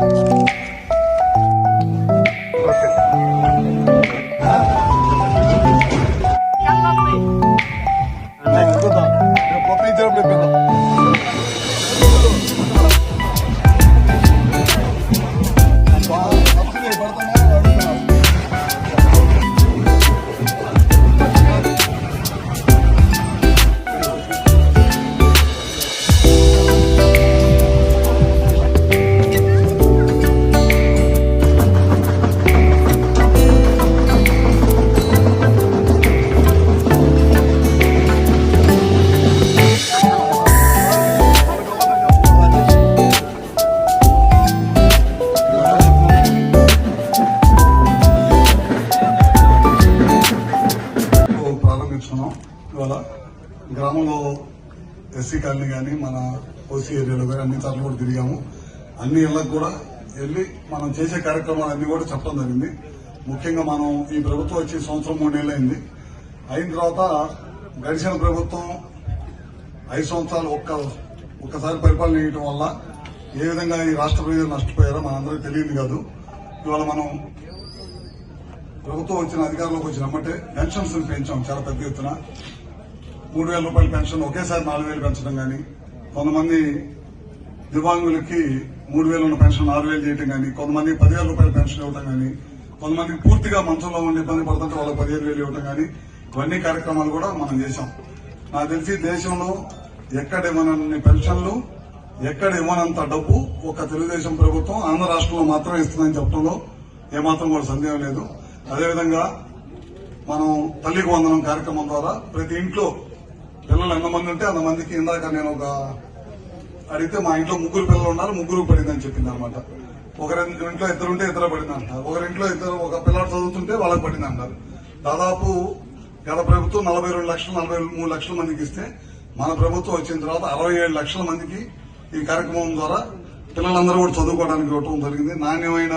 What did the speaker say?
你。ఇవాళ గ్రామంలో SC colony కానీ మన ఓసీ ఏరియాలో కానీ అన్ని చోట్ల కూడా తిరిగాము. అన్ని ఇళ్ళకు కూడా వెళ్ళి మనం చేసే కార్యక్రమాలన్నీ కూడా చెప్పడం జరిగింది. ముఖ్యంగా మనం ఈ ప్రభుత్వం వచ్చి సంవత్సరం మూడేళ్ళు అయింది అయిన తర్వాత గడిచిన ప్రభుత్వం ఐదు సంవత్సరాలు ఒక్క ఒక్కసారి పరిపాలన చేయడం వల్ల ఏ విధంగా ఈ రాష్ట్ర ప్రజలు నష్టపోయారో మనందరికీ తెలియదు కాదు. ఇవాళ మనం ప్రభుత్వం వచ్చిన అధికారంలోకి వచ్చిన అమ్మటే పెన్షన్స్ పెంచాం చాలా పెద్ద ఎత్తున. మూడు వేల రూపాయల పెన్షన్ ఒకేసారి నాలుగు వేలు పెంచడం కానీ కొంతమంది దివ్యాంగులకి మూడు వేలు ఉన్న పెన్షన్ ఆరు వేలు చేయడం కానీ కొంతమంది పదివేల రూపాయల పెన్షన్ ఇవ్వడం కానీ కొంతమందికి పూర్తిగా మంచంలో ఉండి ఇబ్బంది పడుతుంటే వాళ్ళకి పదిహేను వేలు ఇవ్వడం కానీ ఇవన్నీ కార్యక్రమాలు కూడా మనం చేశాం. నాకు తెలిసి దేశంలో ఎక్కడ ఇవ్వనన్ని పెన్షన్లు ఎక్కడ ఇవ్వనంత డబ్బు ఒక తెలుగుదేశం ప్రభుత్వం ఆంధ్ర రాష్ట్రంలో మాత్రమే ఇస్తుందని చెప్పడంలో ఏమాత్రం కూడా సందేహం లేదు. అదేవిధంగా మనం తల్లికి వందనం కార్యక్రమం ద్వారా ప్రతి ఇంట్లో పిల్లలు ఎంతమంది ఉంటే అంతమందికి ఇందాక నేను ఒక అడిగితే మా ఇంట్లో ముగ్గురు పిల్లలు ఉన్నారు ముగ్గురు పడిందని చెప్పింది అనమాట ఒకరి ఇంట్లో ఇద్దరు ఉంటే ఇద్దరు పడింది అంటారు ఒకరింట్లో ఇద్దరు ఒక పిల్లలు చదువుతుంటే వాళ్ళకి పడింది అంటారు దాదాపు గత ప్రభుత్వం నలభై రెండు లక్షలు నలభై మూడు లక్షల మందికి ఇస్తే మన ప్రభుత్వం వచ్చిన తర్వాత అరవై ఏడు లక్షల మందికి ఈ కార్యక్రమం ద్వారా పిల్లలందరూ కూడా చదువుకోవడానికి ఇవ్వటం జరిగింది. నాణ్యమైన